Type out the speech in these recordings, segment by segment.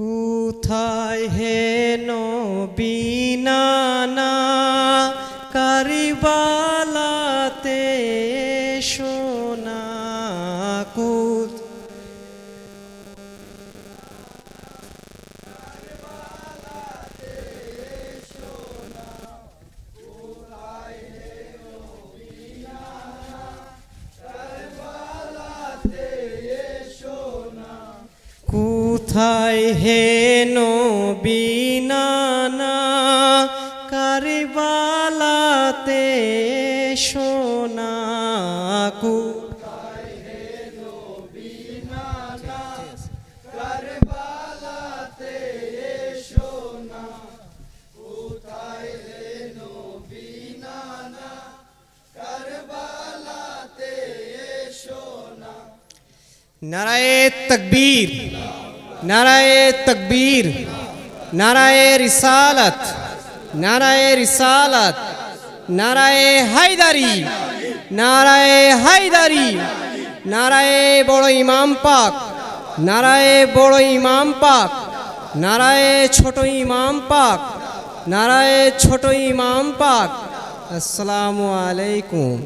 কোথায় হেন বিনা কারিবালাতে কোথায় হেন বিনানা কারিবালাতে সোনা কু? নারায়ে তকবীর। নারায়ে তকবীর, নারায়ে রিসালাত নারায়ে রিসালাত, নারায়ে হায়দারি নারায়ে হায়দারি, নারায়ে বড় ইমাম পাক, নারায়ে বড় ইমাম পাক, নারায়ে ছোট ইমাম পাক, নারায়ে ছোট ইমাম পাক। আসসালামু আলাইকুম।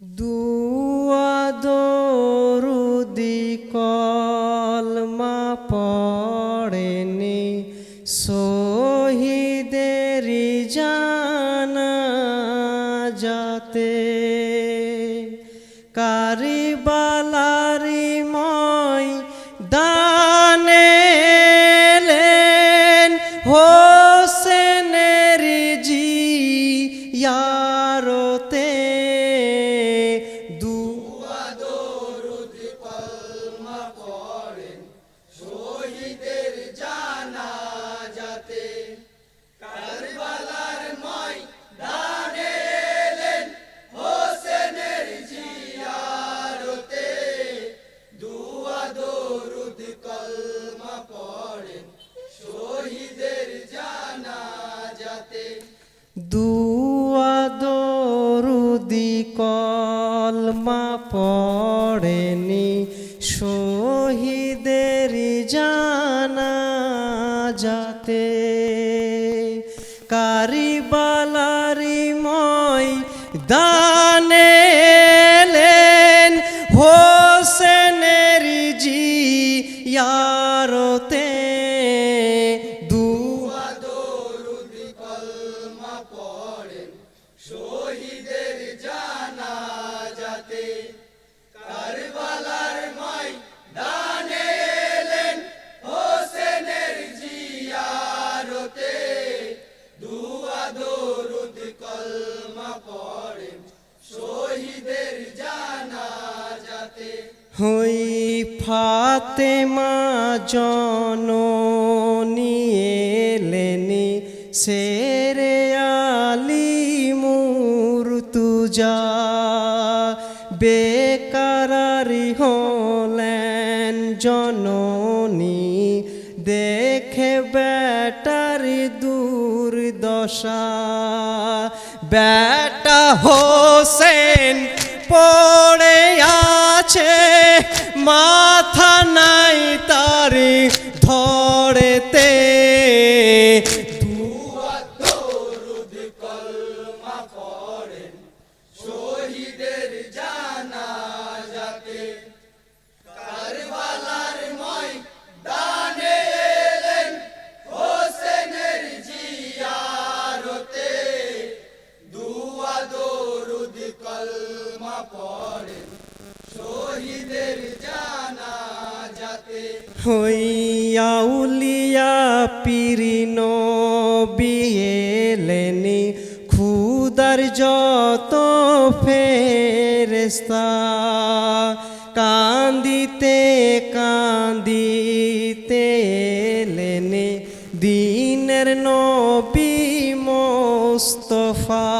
দুয়া দরুদি কলমা জানা যাতে ফাতেমা জননী এলেনি সেরে আলি মুরতুজা বেকারারি হলেন জননী, দেখে বেটারি দুর্দশা। বেটা হোসেন পড়ে আছে মাথা নাই তারি নবী মোস্তফা।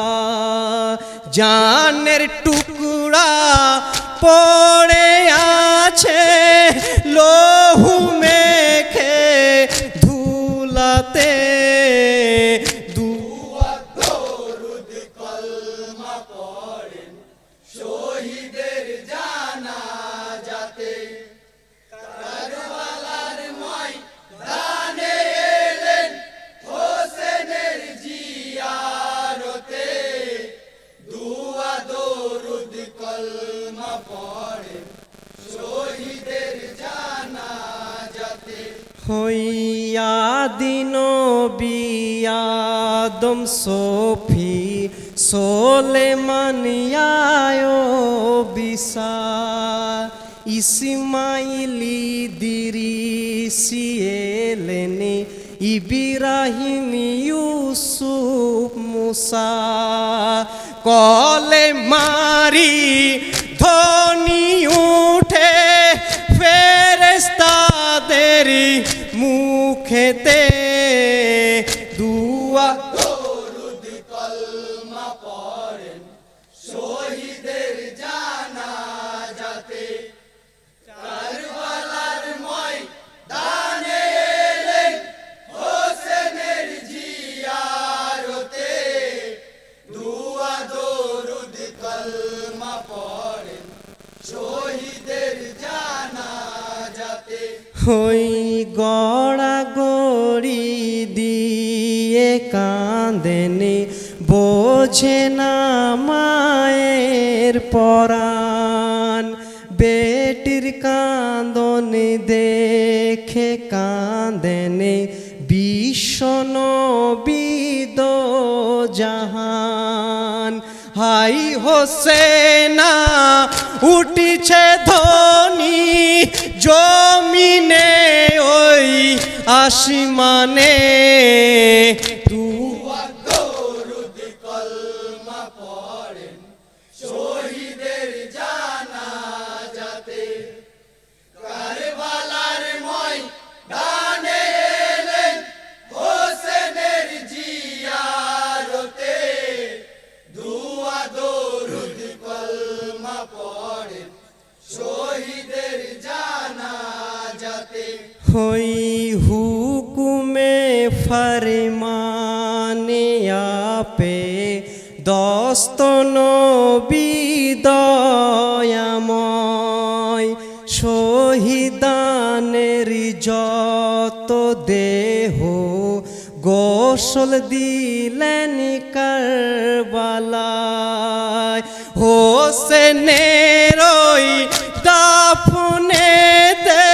জানের টুকুড়া পড়ে আছে লহু মেখে ধুলাতে। বিয়াদম সফি সোলে মানিয়ায় বিসা ইসমাইলি দিরিসিয়েলেনে ইবিরাহিম ইউসুফ মুসা কলে মারি ধনি উঠে ফেরেস্তাদের মুখেতে হই গড়া গড়ি দিয়ে কাঁদেনে বোঝে না মায়ের পরাণ জাহান হাই হোসেনা উঠিছে ধনি জমিনে ওই আসমানে। তু হই হুকুমে ফরমানে আপে দস্তন বিদয়াময় শহীদানের যত দেহ গোসল দিলেন কারবালায়। হোসেনের দাফনে দে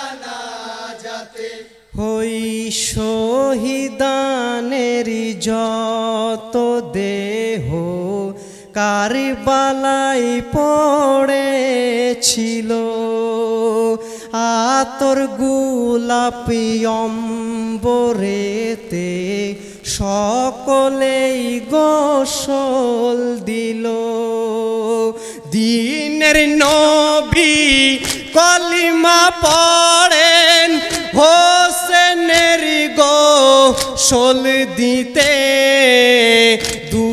হই শহীদানের যত দেহ কারবালাই পড়েছিল। আতর গুলাপি অম্বরেতে সকলেই গোসল দিল। দিনের নবী কলিমা পড়েন হোসেনের গো সোল দিতে দু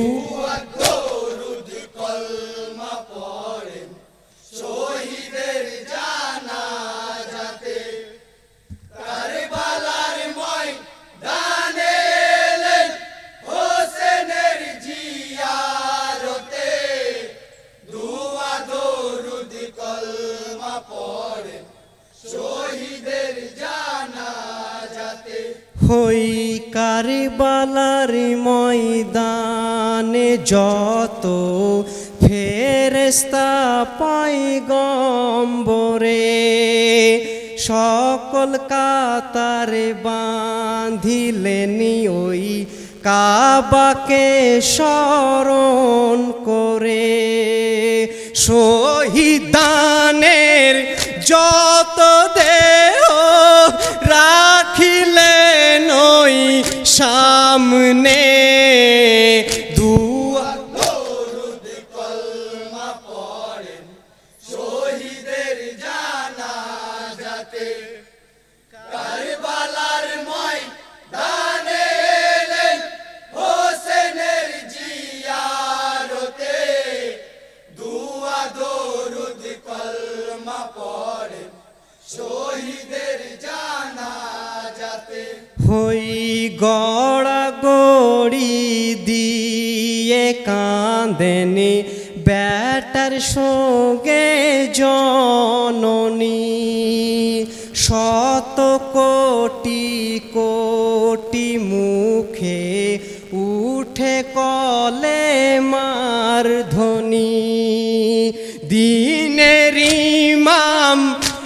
হই কারবালার ময়দানে যত ফেরেস্তা পাই গম্বরে, সকল কাতারে বাঁধিলেনি ওই কাবাকে স্মরণ করে। শহীদানের শহীদের জানা হই গড়া গড়ি দিয়ে কাঁদেনি ব্যাটার সঙ্গে জননী। শত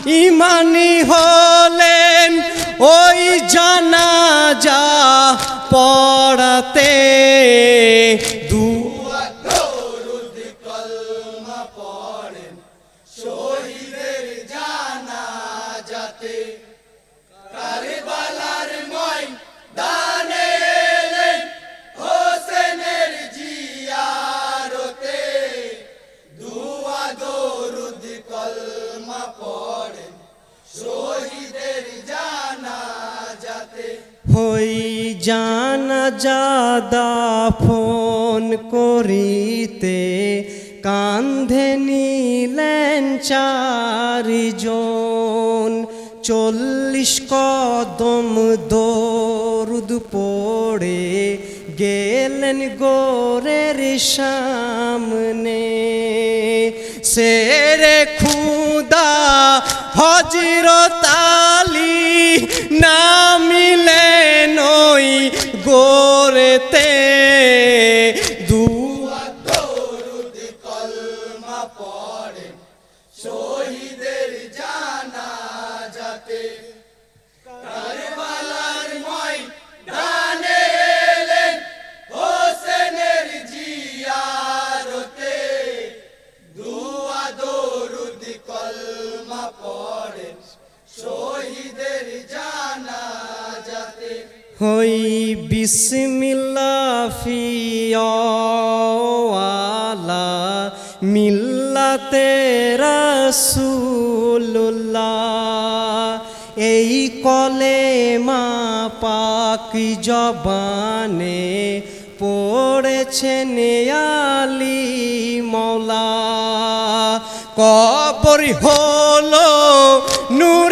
ইমানি হলেন ওই জানাজা পড়াতে। দু হই জানা জাদা ফোন করিতে কান্ধে নিলেন চারিজন। চল্লিশ কদম দরুদ পড়ে গেলেন গোরের সামনে। সেরে খুদা হজরত আলী নামিলেন হই বিসমিল্লা ফিয়ালা মিল্লাতে রাসূলুল্লাহ। এই কলে মা পাক জবানে পড়েছেন আলী মৌলা কবর হলো নূরের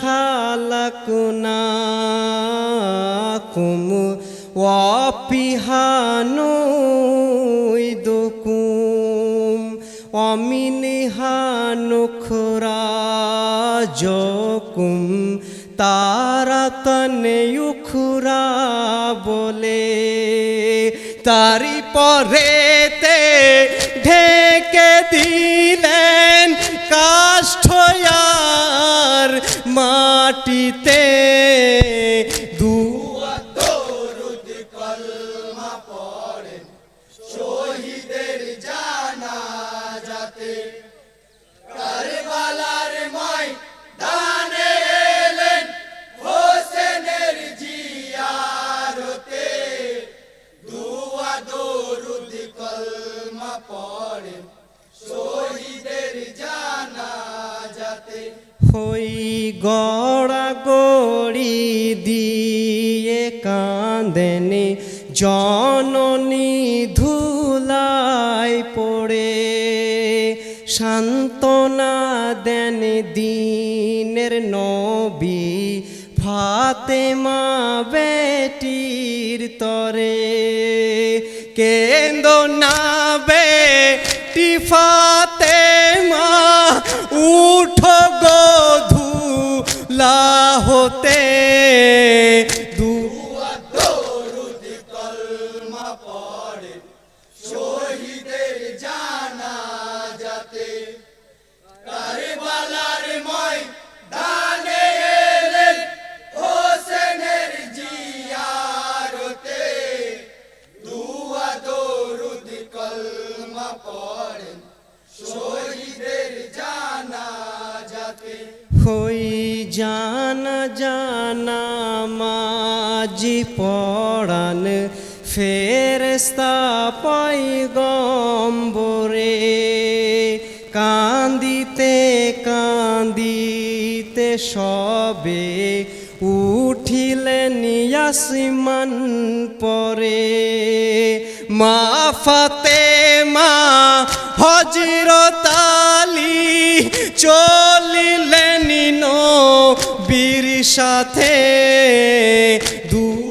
খালাকুনাকুম ওয়াপিহানু ইদুকুম অমিনহানুখরাজকুম তারাতনে উখরা বলে তারি পরেতে হই গড়া গড়ি দিয়ে কাঁদেনে জননী ধুলাই পড়ে। সান্ত্বনা দেন দিনের নবী ফাতেমা বেটির তরে। কেন্দ নাবে টিফাতে মা উঠো গধু লাহতে দু জানা জানা মাজি পড়ান ফেরস্তা পাই গম্বরে কান্দিতে কান্দিতে সবে উঠিলেন ইয়াসমান পরে। মা ফাতে মা হজরত আলী চলিলেন বীর সাথে। দুয়া